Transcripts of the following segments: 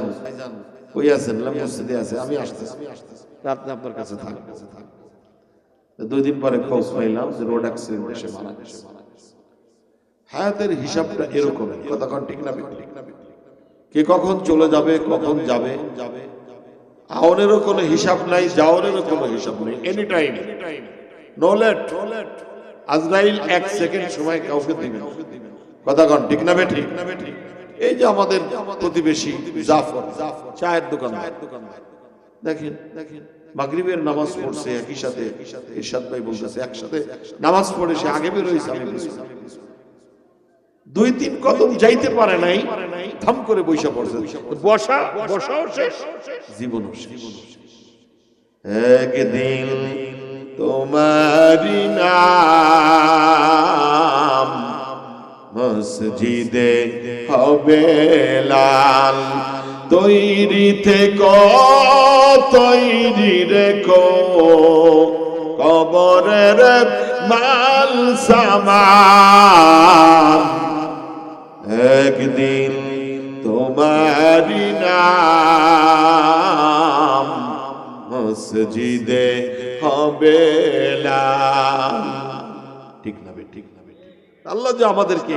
ভাইজান কই আছেন? মসজিদে আছে। আমি আসতেছি। রাত্রে আপনার কাছে থাক। দুই দিন পরে খোঁজ পাইলাম যে রোড অ্যাক্সিডেন্ট এসে মারা গেছে। হায়াতের হিসাবটা এরকম। কথা কন ঠিক না ঠিক না কে কখন চলে যাবে, কখন যাবে? যাবে আওনেরও কোনো হিসাব নাই যাওয়ারেরও কোনো হিসাব নেই। এনি টাইম নো লেট আজরাইল এক সেকেন্ড সময় কাউকে দিবে কথা কন ঠিক না ঠিক না বে ঠিক এই যে আমাদের প্রতিবেশী জাফর চায়ের দোকান দেখেন দেখেন মাগরিবের নামাজ পড়ছে একই সাথে ইরশাদ ভাই বলতেছে একসাথে নামাজ পড়ে সে আগে বের হয়েছে আমি দুই তিন কদম যাইতে পারে নাই থাম করে বৈশা পড়ছে। বসা বসাও শেষ। জীবনও শেষ। একদিন তোমারি নাম মসজিদে হবে লাল। তৈরি থেকে, তৈরি রেখো। কবরের মাল সামান। একদিন তোমারি নাম মসজিদে হবে লাল। ঠিক না বে ঠিক না বে ঠিক। আল্লাহ যে আমাদেরকে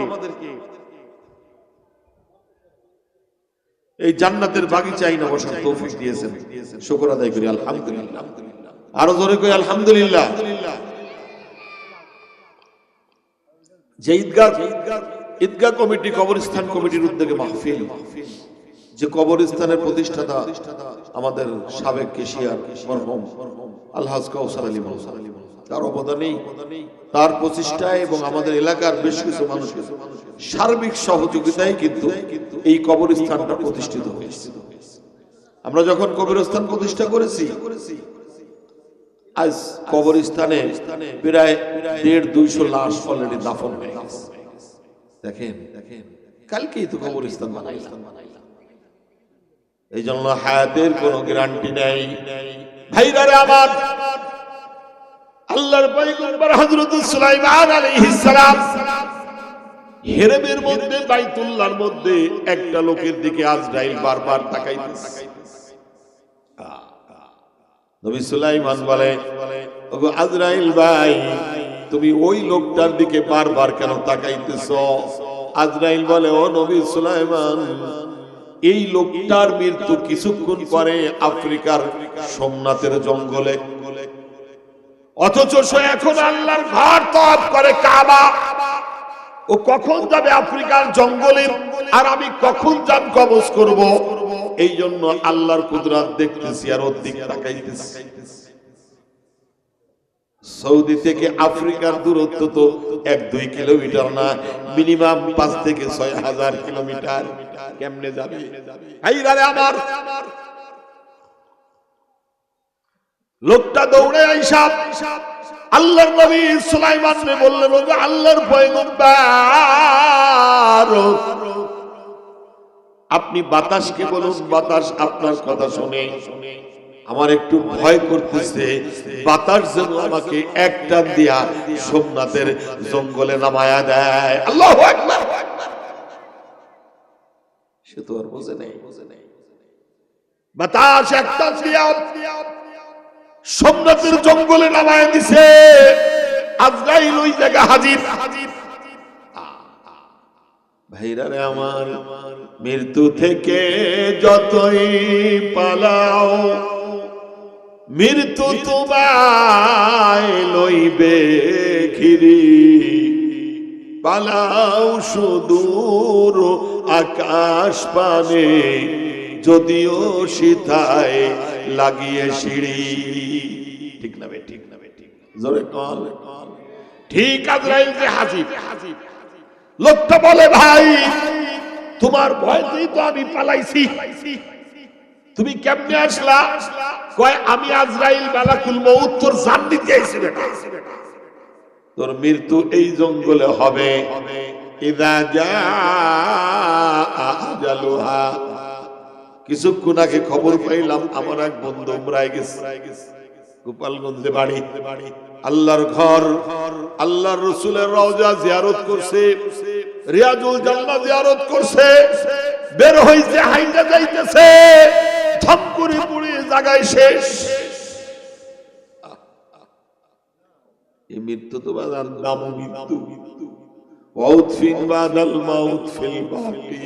এই জান্নাতের বাগিচাই না বসার তৌফিক দিয়েছেন। শুকর আদায় করি আলহামদুলিল্লাহ। আরও জোরে করি আলহামদুলিল্লাহ। যে ঈদগাহ ঈদগাহ কমিটি কবরস্থান কমিটির উদ্যোগে মাহফিল যে কবরস্থানের প্রতিষ্ঠাতা আমাদের সাবেক কেশিয়ার মরহম আলহাজ কাউসার আলী মৌসার তার অবদানেই, তার প্রচেষ্টায় এবং আমাদের এলাকার বেশ কিছু মানুষের সার্বিক সহযোগিতায় কিন্তু এই কবরস্থানটা প্রতিষ্ঠিত হয়েছে। আমরা যখন কবরস্থান প্রতিষ্ঠা করেছি, আজ কবরস্থানে প্রায় দেড় দুইশো লাশ অলরেডি দাফন হয়ে গেছে। দেখেন দেখেন কালকেই তো কবরস্থান বানাইলাম। এই জন্য হায়াতের কোনো গ্যারান্টি নেই। ভাইরারে আমার আল্লাহর পয়গম্বর হযরত সুলাইমান আলাইহিস সালাম হেরেমের মধ্যে, বাইতুল্লাহর মধ্যে একটা লোকের দিকে আজরাইল বারবার তাকাইতেছে। নবী সুলাইমান বলে, ওগো আজরাইল ভাই, তুমি ওই লোকটার দিকে বারবার কেন তাকাইতেছ? আজরাইল বলে, ও নবী সুলাইমান, এই লোকটার মৃত্যু কিছুক্ষণ পরে আফ্রিকার সোমনাথের জঙ্গলে অথচ সে এখন আল্লাহর ঘর তপ করে কাবা। ও কখন যাবে আফ্রিকার জঙ্গলে? আর আমি কখন যান কবজ করব? এই জন্য আল্লাহর কুদরাত দেখতেছি আর ওর দিকে তাকাইতেছি। সৌদি থেকে আফ্রিকার দূরত্ব তো এক দুই কিলোমিটার না, মিনিমাম পাঁচ থেকে ছয় হাজার কিলোমিটার। কেমনে যাবে? আমার! লোকটা দৌড়ে আইসাব আল্লাহর নবী সুলাইমান রে বললেন, ওগো আল্লাহর পয়গম্বর, আপনি বাতাসকে বলুন, বাতাস আপনার কথা শুনে। আমার একটু ভয় করতেছে, বাতাস যেন আমাকে একটা দিয়া সোমনাথের জঙ্গলে নামায়া দেয়। আল্লাহ সে তো আর বোঝে নেই। বাতাস একটা দিয়া সোমনাথের জঙ্গলে নামায় দিছে। আজরাইল ওই জায়গা হাজির। ভাইরা রে আমার, মৃত্যু থেকে যতই পালাও, মৃত্যু তোমায় লইবে ঘিরি। পালাও সুদূর আকাশ পানে যদিও সীতায় লাগিয়ে সিঁড়ি। ঠিক না ঠিক না ঠিক জোরে কল। ঠিক আজরাইল যে হাজির। লোকটা বলে, ভাই, তোমার ভয়তেই তো আমি পালাইছি। তুমি কেমনে আসলা? কয়, আমি আজরাইল মালাকুল মউত, তোর জান দিতে আইছি বেটা। তোর মৃত্যু এই জঙ্গলে হবে। ইদা জা আজালুহা। কিছুক্ষণ আগে খবর পাইলাম, আমার এক বন্ধু উমরায় গেছে। গোপালগঞ্জে বাড়ি। আল্লাহর ঘর, আল্লাহর রসুলের রওজা জিয়ারত করছে, রিয়াজুল জান্নাত জিয়ারত করছে, বের হইছে, হাইটা যাইতেছে জায়গায় শেষ। এই মৃত্যু তো বাজার নাম মৃত্যু। মৌত ফিন বাদাল মাউত ফিল বাকি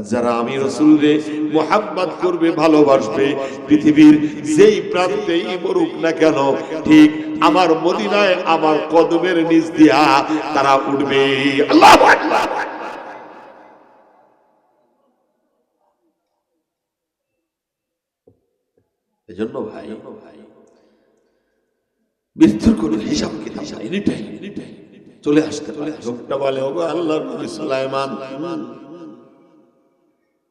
যারা আমি রসুলরে মোহাম্মত করবে ভালোবাসবে পৃথিবীর যেই প্রান্তেই মরুক না কেন ঠিক আমার মদিনায় আমার কদমের নিচ দিয়া তারা উঠবে। আল্লাহ এজন্য ভাই মৃত্যুর কোন হিসাব কিতাব চলে আসতে লোকটা বলে ওগো আল্লাহর নবী সুলাইমান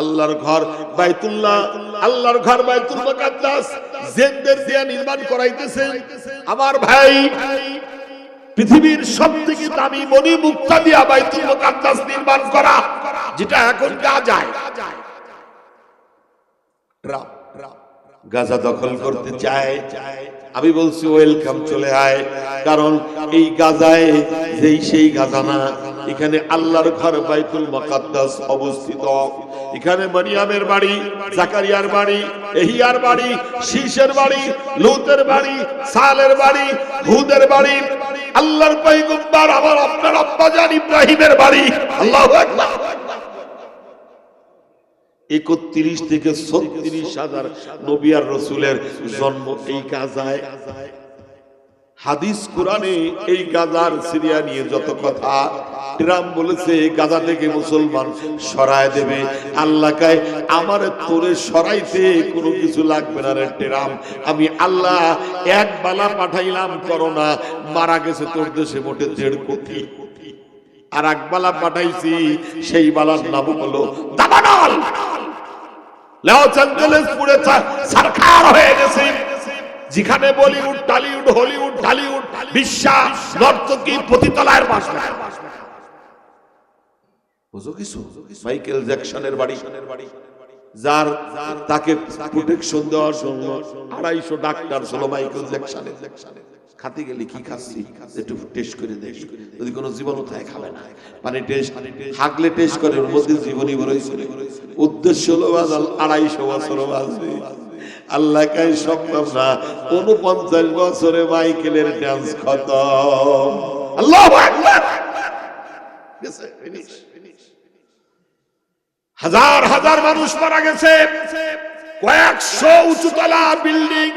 আল্লাহর ঘর বাইতুল্লাহ, আল্লাহর ঘর বাইতুল মুকাদ্দাস। জেনদের দিয়া নির্মাণ করাইতেছেন। আমার ভাই, পৃথিবীর সব থেকে দামি মণি মুক্তা দিয়া বাইতুল মুকাদ্দাস নির্মাণ করা, যেটা এখন গাজায়। গাজা দখল করতে চায়। আমি বলছি, ওয়েলকাম চলে আয়। কারণ এই গাজায় যেই সেই গাজা না এখানে আল্লাহর ঘর বাইতুল মুকাদ্দাস অবস্থিত। এখানে মারিয়ামের বাড়ি, জাকারিয়ার বাড়ি, এহিয়ার বাড়ি, শীষের বাড়ি, লুতের বাড়ি, সালের বাড়ি, হুদের বাড়ি। আল্লাহর পয়গম্বর আমার আপনার আব্বাজান ইব্রাহিমের বাড়ি। আল্লাহু আকবার। একত্রিশ থেকে ছত্রিশ হাজার নবী আর রসুলের জন্ম এই গাজায় হাদিস কোরআনে এই গাজার সিরিয়া নিয়ে যত কথা, ট্রাম্প বলেছে গাজা থেকে মুসলমান সরায় দেবে। আল্লাহ কায়, আমার তোরে সরাইতে কোনো কিছু লাগবে না রে ট্রাম্প। আমি আল্লাহ এক বালা পাঠাইলাম করোনা মারা গেছে তোর দেশে মোটে দেড় কোটি। আর এক বালা পাঠাইছি, সেই বালার নাম হলো দাবানল। লস অ্যাঞ্জেলেস পুরে সরকার হয়ে গেছে। যেখানে বলিউড, টলিউড, হলিউড, ঢালিউড, বিশ্বাস, নর্তকী পতিতলার বাস বুঝো কিছু? মাইকেল জ্যাকসনের বাড়ি। যার, তাকে প্রোটেকশন দেওয়ার জন্য আড়াইশো ডাক্তার ছিল মাইকেল জ্যাকসনের। খাতে গেলে কি খাচ্ছি? একটু টেস্ট করে দেখ। যদি কোনো জীবাণু থাকে, খাবে না। মানে টেস্ট হাগলে টেস্ট করে, ওর মধ্যে জীবনী বেরোইছিল উদ্দেশ্য হলো আড়াইশো বছর বাঁচবে। আল্লাহ কাই সম্ভব না উনপঞ্চাশ বছরে মাইকেলের ডান্স খতম। আল্লাহ হাজার হাজার মানুষ মারা গেছে। কয়েকশো উঁচুতলা বিল্ডিং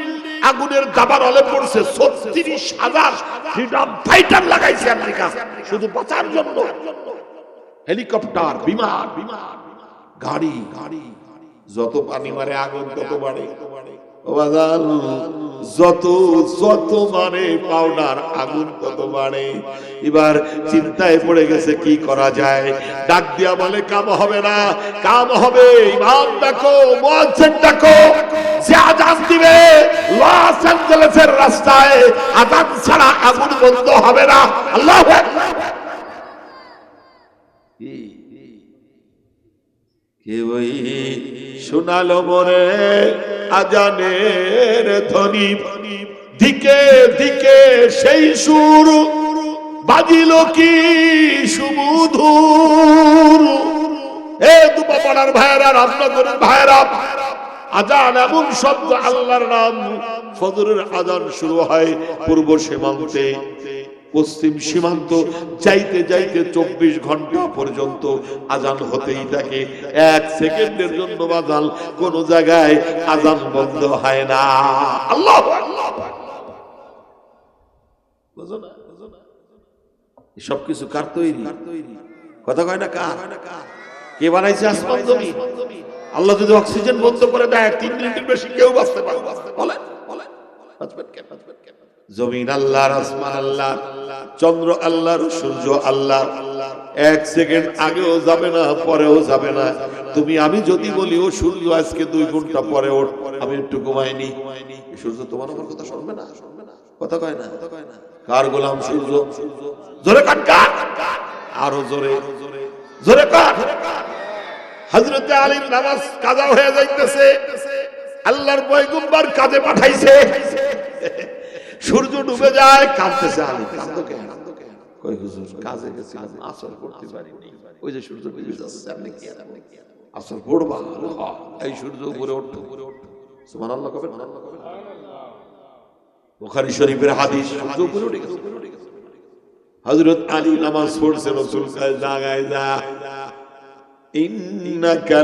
আগুনের দাবার হলে পড়ছে। ছত্রিশ হাজার ফ্রিডম ফাইটার লাগাইছে আমেরিকা। শুধু বাঁচার জন্য। হেলিকপ্টার বিমান বিমান, গাড়ি গাড়ি। যত পানি মারে, আগুন তত বাড়ে। যত যত মানে পাউডার আগুন তত মানে এবার চিন্তায় পড়ে গেছে, কি করা যায়? ডাক দিয়া বলে, কাম হবে না, কাম হবে। ইমাম ডাকো, মুয়াজ্জিন ডাকো, যে আজান দিবে, লস অ্যাঞ্জেলেসের রাস্তায় আজান ছাড়া আগুন বন্ধ হবে না। আল্লাহু কে ওই শোনালো মরে আজানের ধ্বনি। দিকে দিকে সেই সুর বাজিল কি সুমধুর। এ দুপা পাড়ার ভাইরা রামনগরের ভাইরা আজান এমন শব্দ আল্লাহর নাম। ফজরের আজান শুরু হয় পূর্ব সীমান্তে। পশ্চিম সীমান্ত যাইতে যাইতে চব্বিশ ঘণ্টা পর্যন্ত আজান হতেই থাকে এক সেকেন্ডের জন্য বাজান কোন জায়গায় আজান বন্ধ হয় না আল্লাহ? সবকিছু কার তৈরি কথা কয় না কার কে বানাইছে আসমান জমি আল্লাহ যদি অক্সিজেন বন্ধ করে দেয় তিন মিনিটের বেশি কেউ বাঁচতে পারবে বলেন বলেন বাঁচবেন কে বাঁচবেন জমিন আল্লাহর আসমান আল্লাহ, চন্দ্র আল্লাহর সূর্য আল্লাহ। এক সেকেন্ড আগেও যাবে না, পরেও যাবে না। তুমি, আমি যদি বলি, ও সূর্য, আজকে দুই ঘণ্টা পরে ওঠ, আমি একটু ঘুমাইনি। সূর্য তোমার আমার কথা শুনবে না? শুনবে না কথা কয় না? কথা কয় না কার গোলাম সূর্য? জোরে কাট কাট। আরও জোরে। জোরে কাট। হজরতে আলীর নামাজ কাজা হয়ে যাইতেছে। আল্লাহর পয়গম্বর কাজে পাঠাইছে। সূর্য ডুবে যায়, কাঁদতেছে আলী। কাঁদো কেন? কই হুজুর, কাজে গেছিলাম, আসর করতে ওই যে সূর্য ডুবে যাচ্ছে আপনি কি কি আসর পড়বা? এই সূর্য উপরে উঠতো সুবহানাল্লাহ কবেন বুখারী শরীফের হাদিস, সূর্য উপরে উঠে গেছে। হযরত আলী নামাজ পড়ছে রাসূল কাছে জাগায় যা। ইন্নাকা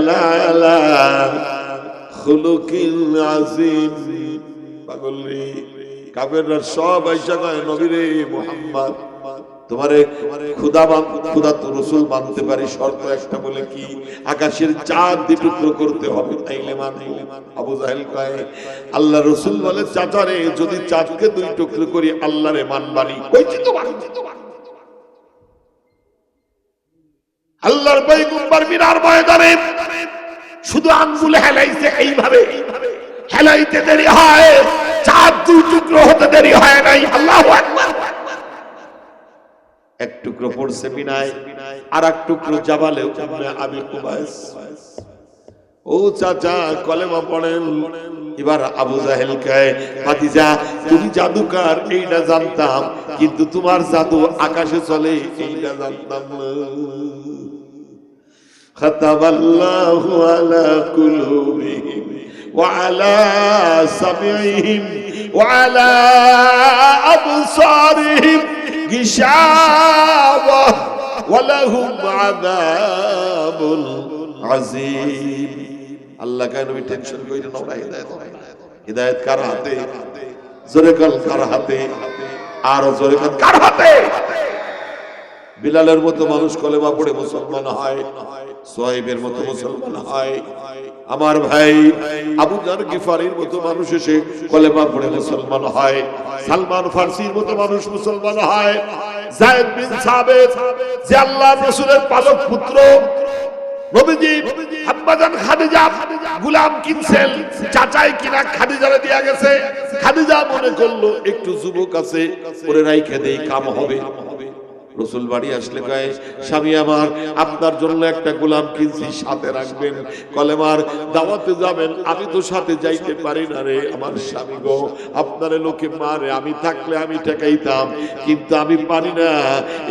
আযীম। পাগল রে। সব আইসা কয় নবী রে মুহাম্মদ, তোমারে খুদা খুদা তো রসুল মানতে পারি, শর্ত একটা বলে কি, আকাশের চাঁদ করতে হবে, তাইলে আবু জাহেল কয়, আল্লাহ রসুল বলে, চাচারে, যদি চাঁদকে দুই টুকরো করি, আল্লাহরে মানবানি। কইছি তো। আল্লাহর মিনার ময়দানে শুধু আঙ্গুল হেলাইছে, এইভাবে হেলাইতে দেরি হয়। চাঁদ দুই টুকরো হতে দেরি হয় নাই, আল্লাহ এক টুকরো পড়ছে বিনায় আর এক টুকরো জাবালে আমি কুবাইস। ও চাচা, কলেমা পড়েন। এবার আবু জাহেল কয়, ভাতিজা, তুমি জাদুকার, এইটা জানতাম, কিন্তু তোমার জাদু আকাশে চলে, এইটা জানতাম খতাবাল্লাহু আলা কুলুবিহিম। وعلى سمعهم وعلى أبصارهم غشاوة ولهم عذاب عظيم আল্লাহ কেন আমি টেনশন করি না ওরা হিদায়ত হিদায়ত কার হাতে জোরে কাল কার হাতে আর জোরে কাল কার হাতে বিলালের মতো মানুষ কলেমা পড়ে মুসলমান হয় সোহাইবের মতো মুসলমান হয় আমার ভাই আবু জার গিফারির মতো মানুষ এসে কলেমা পড়ে মুসলমান হয়। সালমান ফার্সির মতো মানুষ মুসলমান হয়। জায়েদ বিন সাবেত, যে আল্লাহর রাসূলের পালক পুত্র, নবীজি আব্বাজান খাদিজা গুলাম কিনছেন, চাচাই কিনা খাদিজারে দিয়া গেছে। খাদিজা মনে করল, একটু যুবক আছে, ওরে রাইখে দেই, কাম হবে। রসুল বাড়ি আসলে কয়, স্বামী আমার, আপনার জন্য একটা গোলাম কিনছি, সাথে রাখবেন। কলেমার দাওয়াতে যাবেন, আমি তো সাথে যাইতে পারি না রে, আমার স্বামী গো, আপনারে লোকে মারে, আমি থাকলে আমি ঠেকাইতাম, কিন্তু আমি পারি না।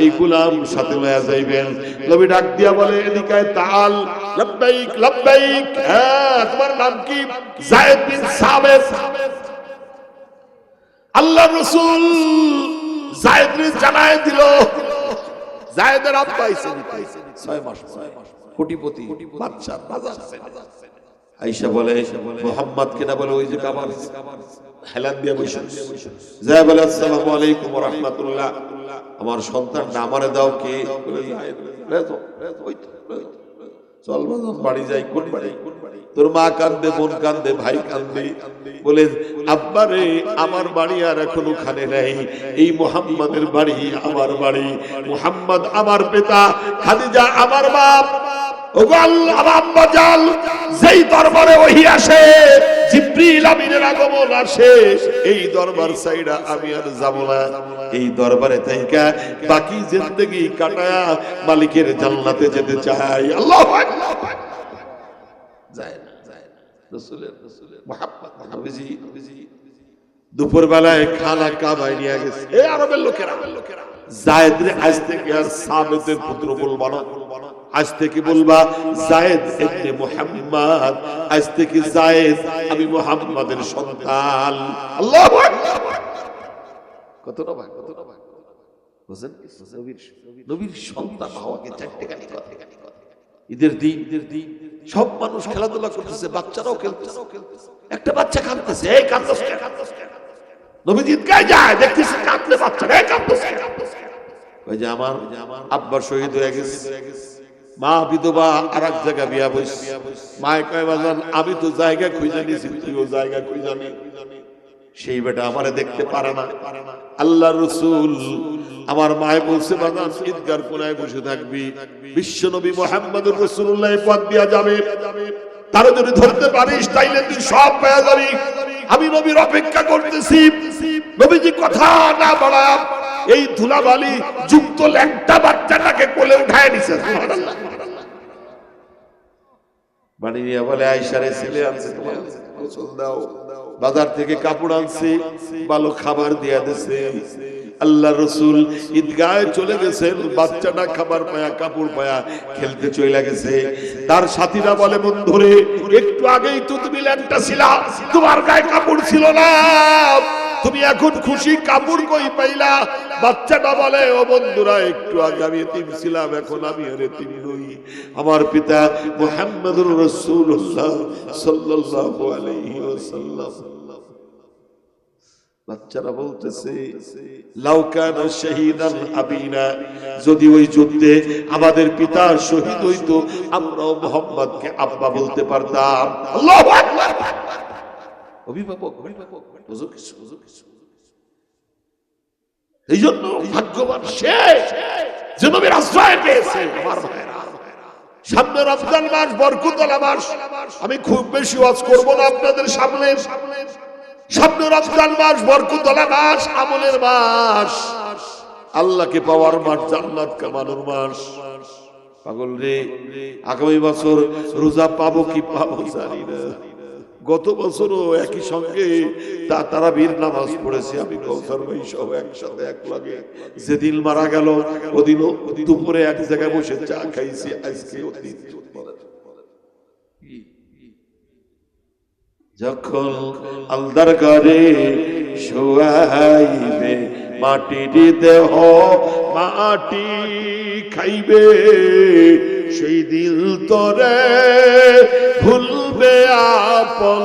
এই গোলাম সাথে লয়া যাইবেন। নবী ডাক দিয়া বলে, এদিকে তাল, লব্বাইক লব্বাইক হ্যাঁ তোমার নাম কি? জায়েদ বিন সাবেত। আল্লাহ রসুল জায়েদরে জানায় দিল জায়েদের আব্বা আইছে। ছয় মাস। কোটিপতি বাদশা বাজার আইসা বলে মোহাম্মদ কিনা বলে ওই যে কাবার হেলান দিয়ে বসে যায় বলে আসসালামু আলাইকুম রাহমাতুল্লাহ আমার সন্তানটা আমারে দাও কে বলে, "জায়েদ, ওই তো। চল বাজান বাড়ি যাই কোন বাড়ি তোর মা কান্দে, বোন কান্দে, ভাই কান্দে। বলে আব্বা রে আমার বাড়ি আর এখন ওখানে নেই। এই মোহাম্মদের বাড়ি আমার বাড়ি। মোহাম্মদ আমার পিতা, খাদিজা আমার বাপ। মালিকের জান্নাতে যেতে চাই। আল্লাহু যায় না যায় না রাসূলের রাসূলের মুহাব্বত নবীজি নবীজি দুপুর বেলায় খানা কামাই নিয়ে গেছে। এই আরবের লোকেরা। জায়েদ রে আজ থেকে আর সাবেতের পুত্র বলবা না। আজ থেকে বলবা জায়েদ ইবনে মুহাম্মদ আজ থেকে জায়েদ আমি মুহাম্মাদের সন্তান। আল্লাহু আকবার। কতটা ভাগ কতটা ভাগ বুঝেন নবীর নবীর সন্তান হওয়াকে চারটে গালি কথা ঈদের দিন ঈদের দিন। সব মানুষ খেলাধুলা করতেছে, বাচ্চারাও খেলতেছে। একটা বাচ্চা কাঁদতেছে, এই কাঁদতে শহীদ হয়ে গেছে। মা বইস আমি জায়গা সেই বেটা আমারে দেখতে পারে না। আল্লাহ রসুল আমার মায়ে বলছে বাদান ঈদগার কোনায় বসে থাকবি। বিশ্ব নবী মোহাম্মদ রসুল্লাহ পথ দিয়া যাবে। তারা যদি ধরতে পারিস, তাইলে তুই সব পেয়ে যাবি। আমি নবীর অপেক্ষা করতেছি। নবীজি কথা না বলা এই ধুলাবালি যুক্ত ল্যাংটা বাচ্চাটাকে কোলে উঠায় নিছে, সুবহানাল্লাহ। বাড়ি নিয়ে বলে আইসারে ছেলে আনছে বাজার থেকে কাপড় আনছে, ভালো খাবার দিয়া দিছে। আল্লাহ রসুল ঈদগায় চলে গেছেন, বাচ্চাটা খাবার পায়া, কাপড় পায়া খেলতে চলে গেছে। তার সাথীরা বলে, বন্ধুরে, একটু আগেই তো তুমি ল্যাংটা ছিলা, তোমার গায়ে কাপড় ছিল না। তুমি এখন খুশি, কাপড় কই পাইলা? বাচ্চাটা বলে ও বন্ধুরা একটু আগে আমি এতিম ছিলাম এখন আমি আর এতিম নই আমার পিতা মুহাম্মদুর রাসূলুল্লাহ সাল্লাল্লাহু আলাইহি ওয়াসাল্লাম বাচ্চারা বলতেছে আবিনা যদি ওই যুদ্ধে আমাদের পিতা শহীদ হইতো আমরাও মোহাম্মদকে আব্বা বলতে পারতাম আল্লাহু আকবার অভিভাবক অভিভাবক বুঝো কিছু বুঝো কিছু এই জন্য ভাগ্যবান সে যে নবীর আশ্রয় পেয়েছে। আমার ভাইরা, সামনে রমজান মাস বরকুতলা মাস। আমি খুব বেশি ওয়াজ করব না আপনাদের সামনে। সামনে রমজান মাস বরকুতলা মাস, আমলের মাস। আল্লাহকে পাওয়ার মাস, জান্নাত কামানোর মাস। পাগল রে, আগামী বছর রোজা পাবো কি পাবো জানি না। গত বছরও একই সঙ্গে তা তারা বীর নামাজ পড়েছি, আমি কৌথর ভাই সব একসাথে এক লাগে। যেদিন মারা গেল, ওদিনও দুপুরে এক জায়গায় বসে চা খাইছি, আজকে যখন আলদার ঘরে শোয়াইবে মাটির দেহ মাটি খাইবে, সেই দিল তরে ভুলবে আপন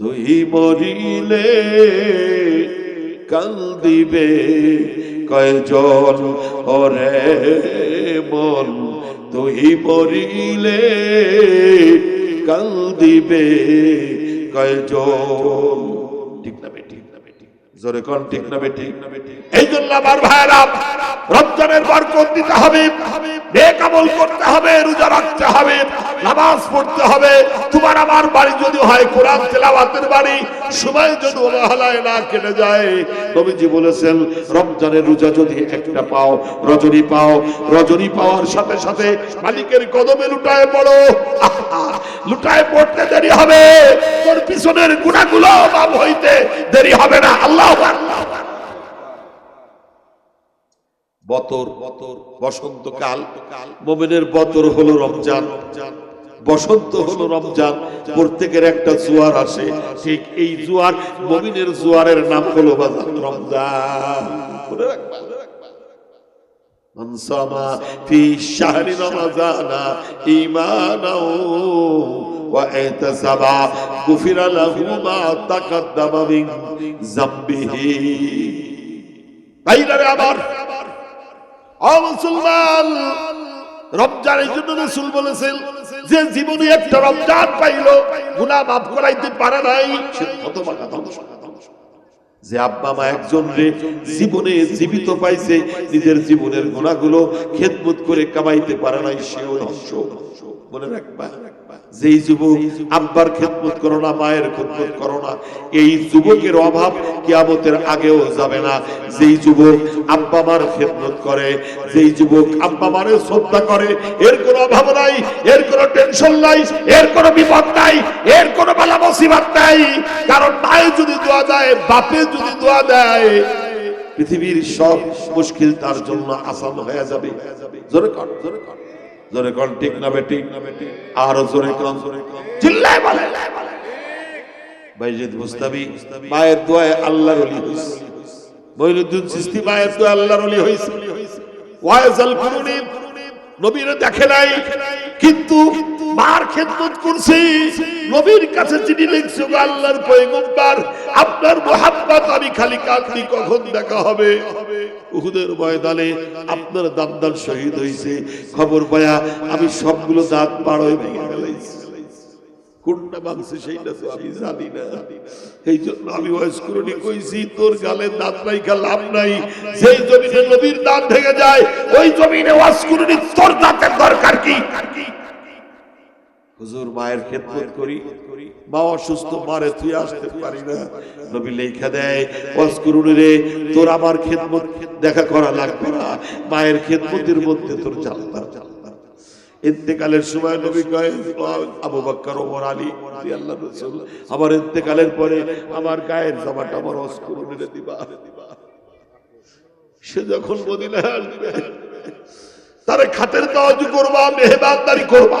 তুই মরিলে কান্দিবে কয়জন ওরে মন। তুই মরিলে কান্দিবে কয়জন ঠিক না বেটি জোরে কোন ঠিক না বেটি এই জন্য আমার ভাইরা রমজানের বরকত দিতে হবে। নেক আমল করতে হবে রোজা রাখতে হবে নামাজ পড়তে হবে। তোমার আমার বাড়ি যদি হয় কোরআন তেলাওয়াতের বাড়ি সময় যদি অবহেলায় না কেটে যায় নবীজি বলেছেন রমজানের রোজা যদি একটা পাও রজনী পাও রজনী পাওয়ার সাথে সাথে মালিকের কদমে লুটায় পড়ো। লুটায় পড়তে দেরি হবে। তোর পিছনের গুণাগুলো হইতে দেরি হবে না। আল্লাহ বতর বতর বসন্তকাল মোমেনের বতর হলো রমজান বসন্ত হলো রমজান প্রত্যেকের একটা জোয়ার আসে ঠিক এই জোয়ার মমিনের জোয়ারের নাম হলো বাজার রমজান মনে রাখবা من صام في شهر رمضان إيمانا واحتسب غفر له ما تقدم من ذنبه ভাইরারে আমার ও মুসলমান রমজানের জন্য রসুল বলেছেন যে জীবনে একটা রমজান পাইলো গুনাহ মাফ করাইতে পারে নাই সে হতভাগা ধ্বংস যে আব্বা মা একজন রে জীবনে জীবিত পাইছে নিজের জীবনের গুণাগুলো খেদমত করে কামাইতে পারে নাই সেও ধ্বংস মনে রাখবা, যেই যুবক আব্বার খেদমত করো না, মায়ের খেদমত করো না, এই যুবকের অভাব কিয়ামতের আগেও যাবে না। যেই যুবক আব্বা মার খেদমত করে, যেই যুবক আব্বা মারে শ্রদ্ধা করে, এর কোনো অভাব নাই, এর কোনো টেনশন নাই, এর কোনো বিপদ নাই, এর কোনো বালা মুসিবত নাই। কারণ মায়ে যদি দোয়া দেয়, বাপে যদি দোয়া দেয়, পৃথিবীর সব মুশকিল তার জন্য আসান হয়ে যাবে। জোরে কর জোরে কর। জোরে কন ঠিক না বেটি আর জোরে কন। চিল্লায় বলে। বাইজিদ মুস্তাবি মায়ের দোয়ায় আল্লাহর ওলি হইছে। মঈনুদ্দিন চিশতি মায়ের দোয়ায় আল্লাহর ওলি হইছে। ওয়াইজাল কুরুনি নবীর দেখে নাই। কিন্তু মার খেদমত করছি। নবীর কাছে চিঠি লিখছে, গো আল্লাহর পয়গম্বর, আপনার মোহাব্বত আমি খালি কখন দেখা হবে? উহুদের ময়দানে আপনার শহীদ হয়েছে খবর পায়া আমি সবগুলো দাঁত পাড়ায় ভেঙে ফেলাইছি। কোনটা ভাঙছে সেইটা তো আমি জানি না। এই জন্য আমি ওয়াইসকুরনি কইছি, তোর গালে দাঁত রাইখা লাভ নাই। যেই জমিনে নবীর দাঁত ভেঙে যায়, ওই জমিনে ওয়াইসকুরনি তোর দাঁতের দরকার কি? হুজুর মায়ের খেদমত করি মা অসুস্থ মারে তুই আসতে পারি না। নবী লেখা দেয় ওয়াইসকুরনি রে তোর আমার খেদমত দেখা করা লাগবে না। মায়ের খেদমতের মধ্যে তোর জান্নাত ইন্তেকালের সময় নবী কয় আবু বকর ওমর আলী আল্লাহ রাসূল আমার ইন্তেকালের পরে আমার গায়ের জামাটা আমার অস্কুরনে দিবা। সে যখন মদিনায় আসবে তারে খাতের তাওয়াজু করবা। মেহমানদারি করবা।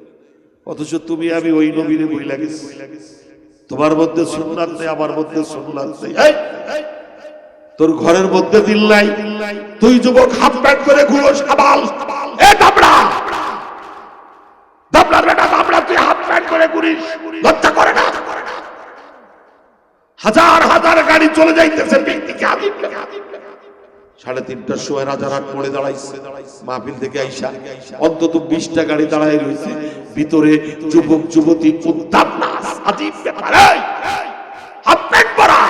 অথচ তুমি আমি ওই নবীরে বই লাগেছি তোমার মধ্যে সুন্নাত নেই, আমার মধ্যে সুন্নাত নেই। তোর ঘরের মধ্যে দিল নাই। তুই যুবক হাফ প্যান্ট করে ঘুরো সাবাল হাজার হাজার গাড়ি চলে যাইতেছে, ব্যক্তিকে আদিব সাড়ে তিনটার সময় রাজারহাট মোড়ে দাঁড়াইছে। মাহফিল থেকে আইসা অন্তত বিশটা গাড়ি দাঁড়াই রয়েছে ভিতরে যুবক, যুবতী পরা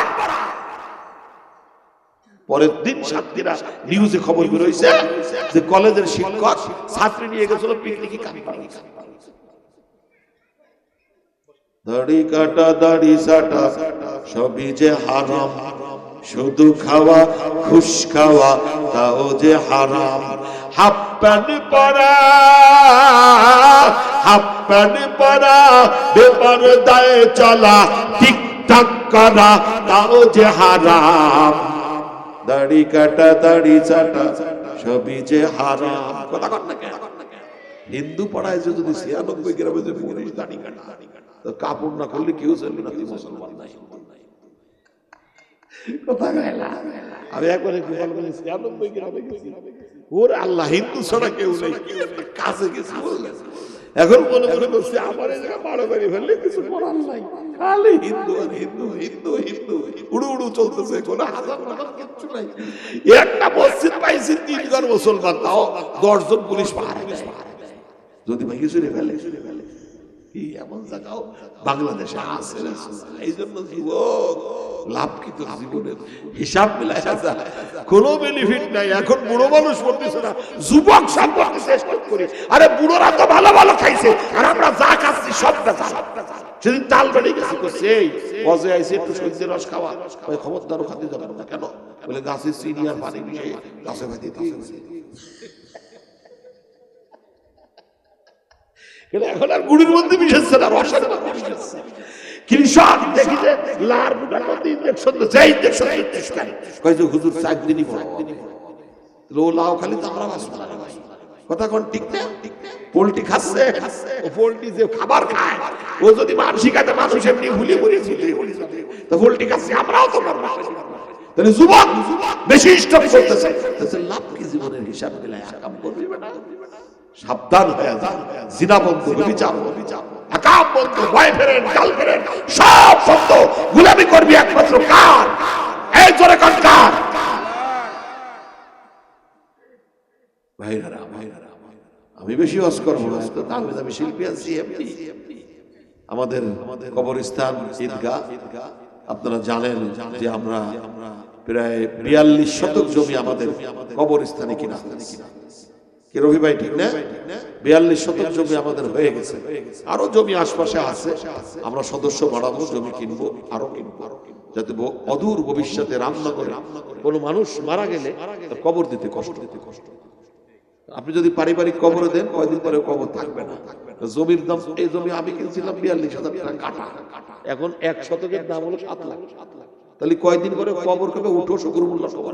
পরের দিন ছাত্রীরা নিউজে খবর বেরোইছে যে কলেজের শিক্ষক ছাত্রী নিয়ে গেছিল পিকনিকে দাড়ি কাটা, দাড়ি সাটা, সবই যে হারাম। শুধু খাওয়া, খুশ খাওয়া, তাও যে হারাম। হাফ প্যান্ট পরা, হাফ প্যান্ট পরা, বেপার দায়ে চলা ঠিকঠাক করা, তাও যে হারাম। দাড়ি কাটা, দাড়ি চাটা, সবই যে হারাম। কথা কর না কেন? হিন্দু পাড়ায় যে যদি ছিয়ানব্বই গ্রামে যে পুলিশ দাড়ি কাটা কাপড় না করলে কেউ চলবে না, তুই মুসলমান নাই কথা আমি একবারে গোপাল বলি ছিয়ানব্বই গ্রামে গেছি ওর আল্লাহ হিন্দু ছাড়া কেউ নেই। কাছে গেছি এখন মনে মনে করছে আমার বারো বাড়ি ফেললে কিছু করার নাই। খালি হিন্দু আর হিন্দু হিন্দু হিন্দু। উড়ু উড়ু চলতেছে কোনো হাজার টাকার কিচ্ছু নাই। একটা মসজিদ পাইছি তিন ঘর মুসলমান। তাও দশজন পুলিশ পাহাড়ে। যদি ভাই চলে ফেলে ফেলে। কি এমন জায়গাও বাংলাদেশে আছে এই জন্য যুবক লাভ কি তোর জীবনের হিসাব মিলাই যায় কোনো বেনিফিট নাই। এখন বুড়ো মানুষ করতেছে না যুবক করতে চেষ্টা করি আরে বুড়োরা তো ভালো ভালো খাইছে। আর আমরা যা খাচ্ছি সব বেচা সেদিন তাল বেড়ে গেছে করছে এই আইছে একটু সহ্যের রস খাওয়া। ওই খবরদারও খাতে যাবেন না কেন? বলে গাছের চিনি আর পানি মিশিয়ে গাছে ভাই দিতে কিন্তু এখন আর গুড়ির মধ্যে মিশেছে না, রসের মধ্যে মিশেছে। কৃষক দেখি যে লার বুটার মধ্যে ইঞ্জেকশন এই ইঞ্জেকশন ইঞ্জেকশন যে হুজুর চার দিনই বড় লো লাও খালি তো আমরা বাঁচবো না রে ভাই। কথা কোন ঠিক না? পোল্ট্রি খাচ্ছে পোল্ট্রি যে খাবার খায়, ও যদি মানুষ খাতে মানুষ এমনি ভুলে ভুলে তো পোল্ট্রি খাচ্ছে, আমরাও তো মরবো। তাহলে যুবক, বেশি লাভ কি জীবনের হিসাব মিলাই আকাম করবি বেটা। সাবধান হয়ে যা। জিনা বন্ধ বিচার একাম বন্ধ বয়ফ্রেন্ড গার্লফ্রেন্ড সব বন্ধ গুলামি করবি একমাত্র কার? এই জোরে কান কার? ভাইরারা ভাইরারা আমি বেশি ওয়াজ করব দামি দামি শিল্পী আছি এমপি। আমাদের কবরস্থান ঈদগাহ। আপনারা জানেন যে আমরা প্রায় বিয়াল্লিশ শতক জমি আমাদের কবরস্থানে কিনা। রবি ভাই ঠিক না? বিয়াল্লিশ শতক জমি আমাদের হয়ে গেছে। আরও জমি আশপাশে আছে। আমরা সদস্য বাড়াবো, জমি কিনবো, আরও কিনবো। যাতে অদূর ভবিষ্যতে রান্না করে কোনো মানুষ মারা গেলে কবর দিতে কষ্ট। দিতে কষ্ট আপনি যদি পারিবারিক কবরে দেন, কয়দিন পরে কবর থাকবে না। জমির দাম, এই জমি আমি কিনছিলাম বিয়াল্লিশ হাজার টাকা কাটা। এখন এক শতকের দাম হলো সাত লাখ। সাত লাখ তাহলে কয়দিন পরে কবর কবে উঠো, শুকুর মূল্য কবর